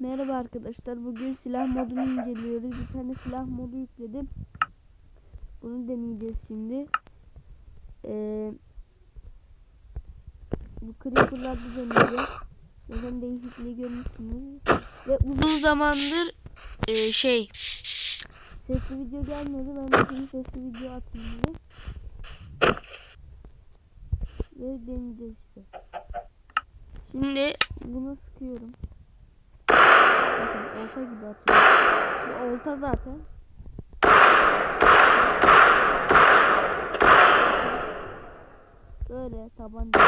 Merhaba arkadaşlar. Bugün silah modunu inceliyoruz. Bir tane silah modu yükledim. Bunu deneyeceğiz şimdi. Ee, bu creeper'larda deneyeceğiz. Zaten değişikliği görmüşsünüz. Ve uzun zamandır e, şey sesli video gelmiyordu. Ben de şimdi sesli video atayım dedim. Ve deneyeceğiz işte. Şimdi bunu sıkıyorum. Olta gibi atıyor. Bu olta zaten. Böyle tabanca.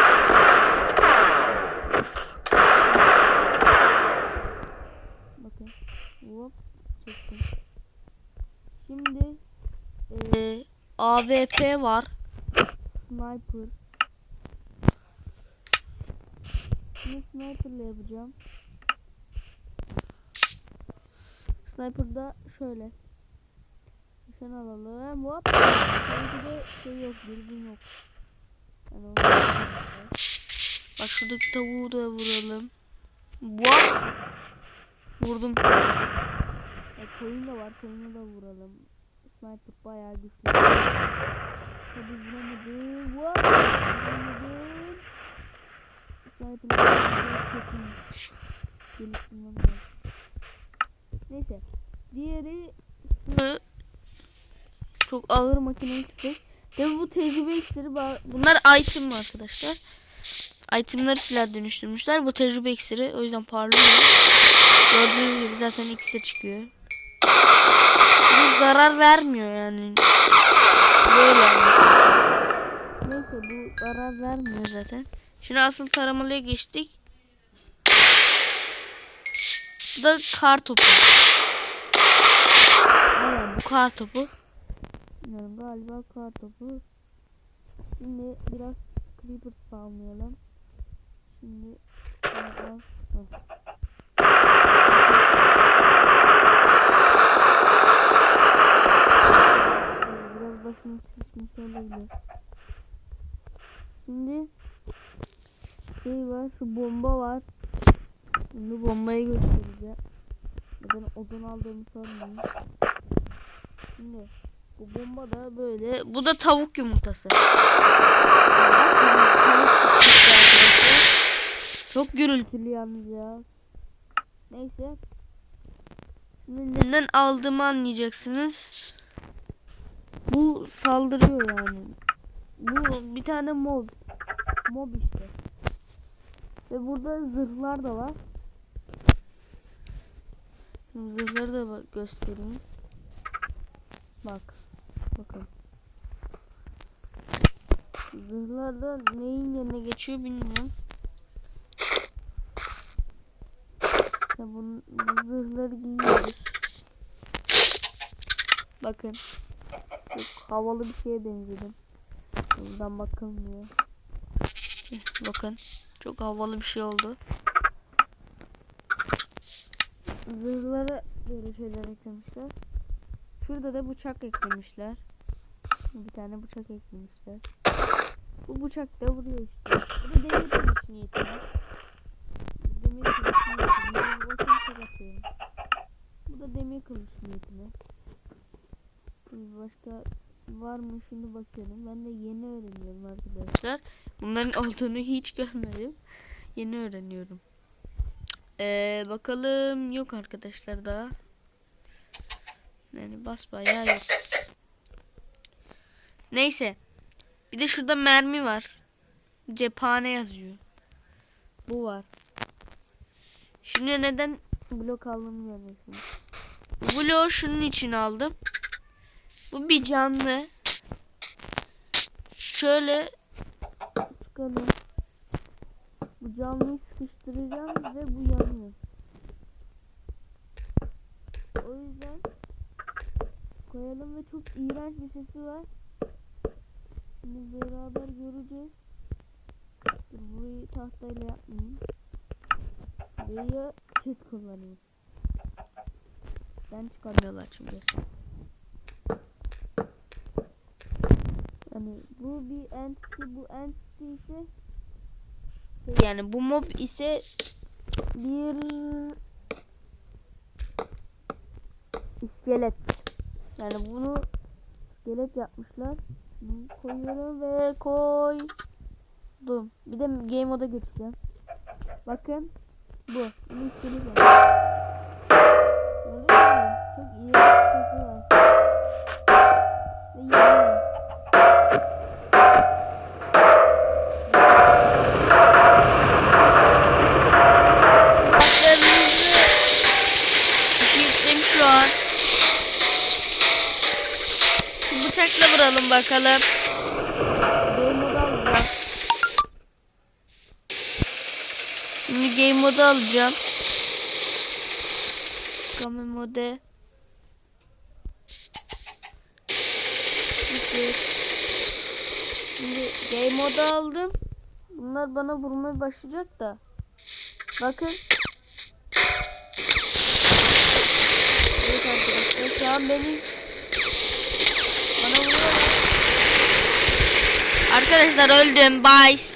Bakın. Hop. Çektim. Şimdi eee AWP var. Sniper. Şimdi sniper'la yapacağım. Sniper'da şöyle. Nişan alalım. Hop. De şey yok. Dürbün yok. Yani Bak şuradaki tavuğu da vuralım. Hop. Vurdum. E, koyun da var. Koyunu da vuralım. Sniper bayağı güçlü. Tabii vuramadım. Vuramadım. Sniper'ı geliştirmem lazım. Neyse. Diğeri çok ağır makinalı tüfek. Tabi bu tecrübe iksiri bunlar item mi arkadaşlar? Itemları silah dönüştürmüşler. Bu tecrübe iksiri o yüzden parlıyor. Gördüğünüz gibi zaten iksir çıkıyor. Bu zarar vermiyor yani. Böyle yani. Neyse bu zarar vermiyor zaten. Şimdi asıl taramalıya geçtik. Da kar topu. Bu kar topu. Bilmiyorum galiba kar topu. Şimdi biraz creeper spawnlayalım. Şimdi biraz. Biraz başım şişmiş olabilir. Şimdi şey var şu bomba var. Şimdi bombayı göstereceğim. Neden odun aldığımı sormayın. Şimdi bu bomba da böyle. Bu da tavuk yumurtası. Çok gürültülü yalnız ya. Neyse. Şimdi neden aldığımı anlayacaksınız. Bu saldırıyor yani. Bu bir tane mob. Mob işte. Ve burada zırhlar da var. Şimdi zırhları da bak- göstereyim. Bak. Bakın. Zırhlar da neyin yerine geçiyor bilmiyorum. Ya bunu, bu zırhları giyiyoruz. Bakın. Çok havalı bir şeye benzedim. Buradan bakılmıyor. Bakın. Çok havalı bir şey oldu. Zırhlara böyle şeyler eklemişler. Şurada da bıçak eklemişler. Bir tane bıçak eklemişler. Bu bıçak da vuruyor işte. Bu da demir kılıç niyetine. Demir kılıç niyetine. Bu da demir kılıç niyetine. Şimdi başka var mı şimdi bakıyorum. Ben de yeni öğreniyorum arkadaşlar. Bunların olduğunu hiç görmedim. Yeni öğreniyorum. Ee, bakalım yok arkadaşlar daha. Yani basbayağı yok. Neyse. Bir de şurada mermi var. Cephane yazıyor. Bu var. Şimdi neden blok görüyorsunuz. Bu bloğu şunun için aldım. Bu bir canlı. Şöyle çıkalım. Bu canlıyı sıkıştıracağım ve bu yanıyor. O yüzden koyalım ve çok iğrenç bir sesi var. Şimdi beraber göreceğiz. Dur burayı tahtayla yapmayayım. Buraya çift kullanayım. Ben çıkamıyorlar çünkü. Yani bu bir entity, bu entity ise yani bu mob ise bir iskelet. Yani bunu iskelet yapmışlar. Bunu koyuyorum ve koy. koydum. Bir de game moda götüreceğim. Bakın bu. Bunu iskelet yapmışlar. Çok iyi bir şey var. Bakalım. Game moda alacağım. Şimdi game modu alacağım. Game mode. Şimdi game modu aldım. Bunlar bana vurmaya başlayacak da. Bakın. Evet arkadaşlar şu an beni Arkadaşlar öldüm. Bye.